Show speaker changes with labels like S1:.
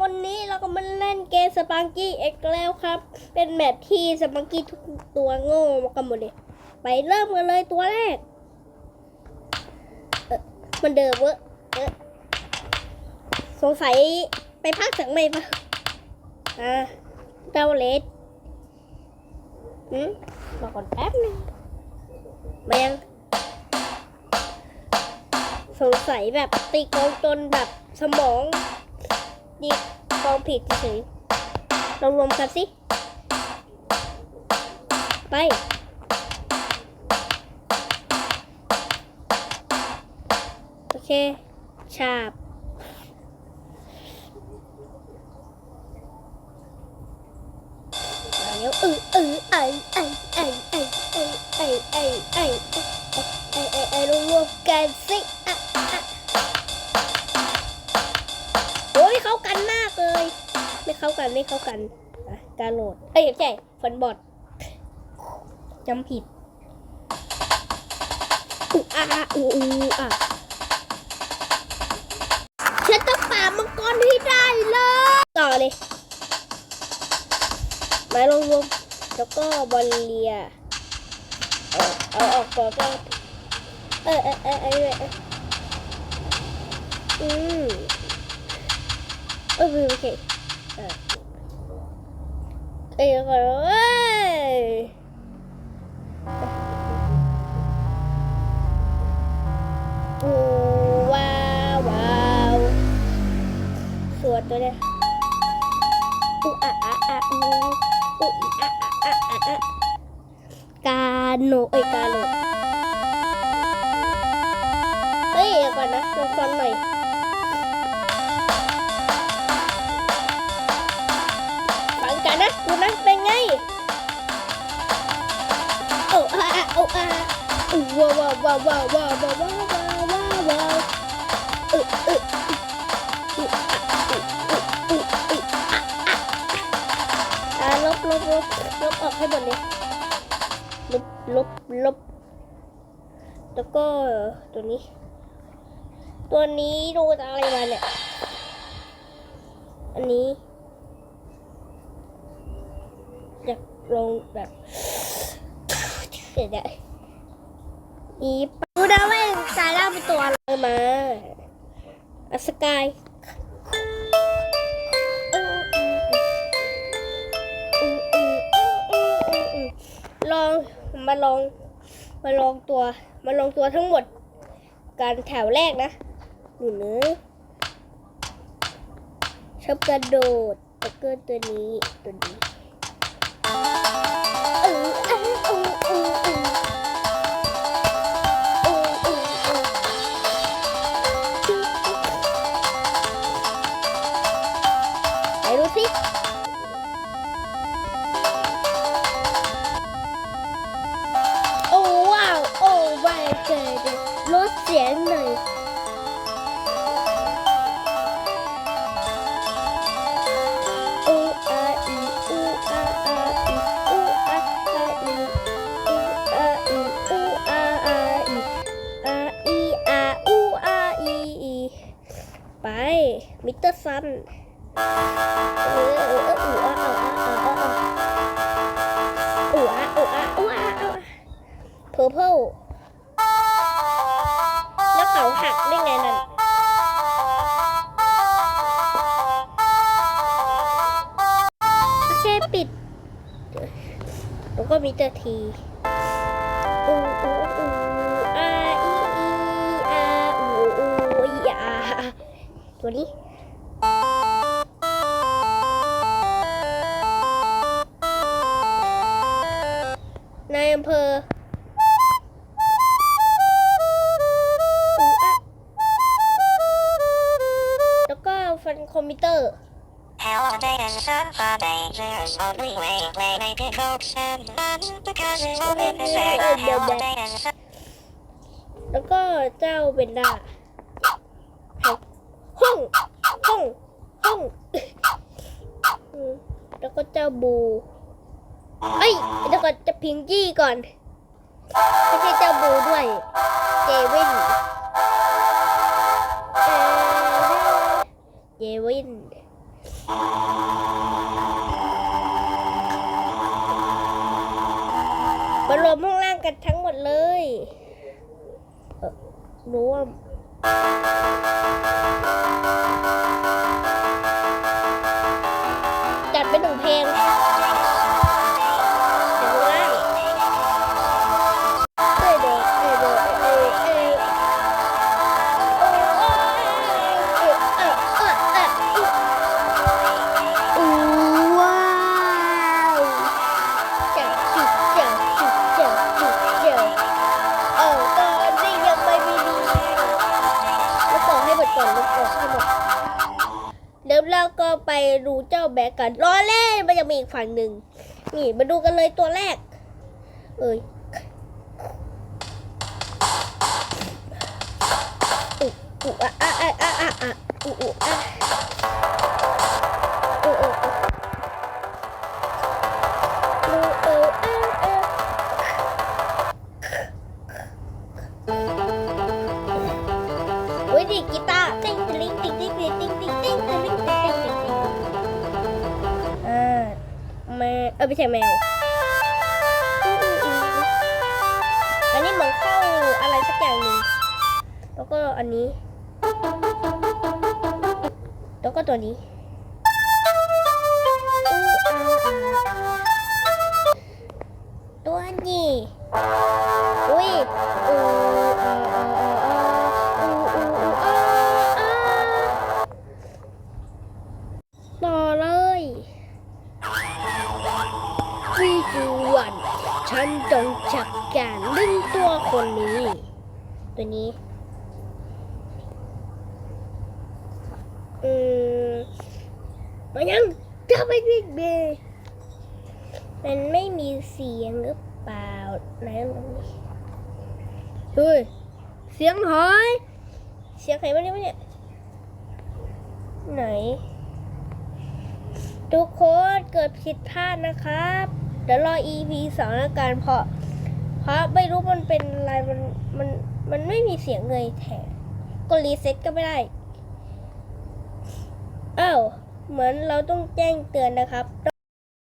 S1: วันนี้เราก็มาเล่นเกมสปังกี้เอ็กแล้วครับ เป็นแมปที่สปังกี้ทุกตัวโง่มากันหมดเลย ไปเริ่มกันเลยตัวแรก เออมันเดิมเวอะเออสงสัยไปพักจากไม่ปะอ่าเดาเลสอืมรอก่อนแป๊บนึงมายังสงสัยแบบตีกองจนแบบสมอง ดีกองผิดเฉยๆเรารวมกันสิ ไป โอเค ฉาบแล้วเออเออไอไอไอไอไอไอไอไอไอไอไอไอรวมๆกันสิอะ เข้ากันไม่เข้ากันการโหลด เอ้ยไม่ใช่ฟันบอดจำผิดอุอาอูอูอะฉันต้องป่ามังกรให้ได้เลย ต่อเลยไม้ลงรวมแล้วก็บอลเลีย เอาเอาออกก่อนก็เออเออเออเออเอออืมเออโอเค เออเอ้ยก่อเอ้ยว้าวว้าวสวยตัวเนี้ยอุอะอะอะอูอุอีอะอะอะอะอะกาโนเอ้ยกาโนเฮ้ยเดี๋ยวก่อนนะลองฟังหน่อย ดูนะเป็นไง โอ้อะอะโอ้อะอู้ว้าวว้าวว้าวว้าวว้าวว้าวว้าวว้าวว้าวอึอึอึอะอึอึอึอึอะอะอ่าลบลบลบลบออกให้หมดเลยลบลบลบแล้วก็ตัวนี้ ตัวนี้ดูอะไรมาเนี่ย อันนี้ อยาก ลงแบบเดี๋ยวเดี๋ยวอีปดูนะว่าสายล่าเป็นตัวอะไรมาอัสกายลองมาลองมาลองตัว มาลองตัวทั้งหมดการแถวแรกนะหนูเนื้อชอบกระโดดแล้วก็ตัวนี้ตัวนี้ kể lốt chén này Bye, Mr. Sun. ปิด แล้วก็มีเตอร์ทีอูอูอูอาอีอีอาอูอูอีอาตัวนี้นายอำเภออูอะแล้วก็ฟันคอมพิวเตอร์
S2: Holidays and Saturday, there's only way when I pick up and run because it's only the same. Holiday and Saturday.
S1: แล้วก็เจ้าเบนดาห้องห้องห้องแล้วก็เจ้าบูเอ้ยเดี๋ยวก่อนจะพิงกี้ก่อนไม่ใช่เจ้าบูด้วย เจวินเจวิน มารวมห้องล่างกันทั้งหมดเลยเอ่อรวม เดี๋ยวก็ไปดูเจ้าแบกกันรอเล่นมันยังมีอีกฝั่งหนึ่งนี่มาดูกันเลยตัวแรก เอ้ยอุอุอะอะอะอะอะอะอุอุอะอุอุอะอุอุอะอะโอ้ยดิกีตา ออไม่ใช่แมวอื้ออื้ออื้ออันนี้เหมือนเข้าอะไรสักอย่างหนึ่งแล้วก็อันนี้ แล้วก็ตัวนี้อู้อาอาตัวนี้ ฉันต้องจัดการดึงตัวคนนี้ ตัวนี้ อืมมันยังจะไปบิ๊กเบมันไม่มีเสียงหรือเปล่าไหนลองดิเฮ้ยเสียงหายเสียงใครวะเนี่ยเนี่ยไหน ทุกคนเกิดผิดพลาดนะครับ เดี๋ยวรอ EP สองแล้วกันเพราะเพราะไม่รู้มันเป็นอะไรมันมันมันไม่มีเสียงเลยแถมก็รีเซ็ตก็ไม่ได้อ้าวเหมือนเราต้องแจ้งเตือนนะครับ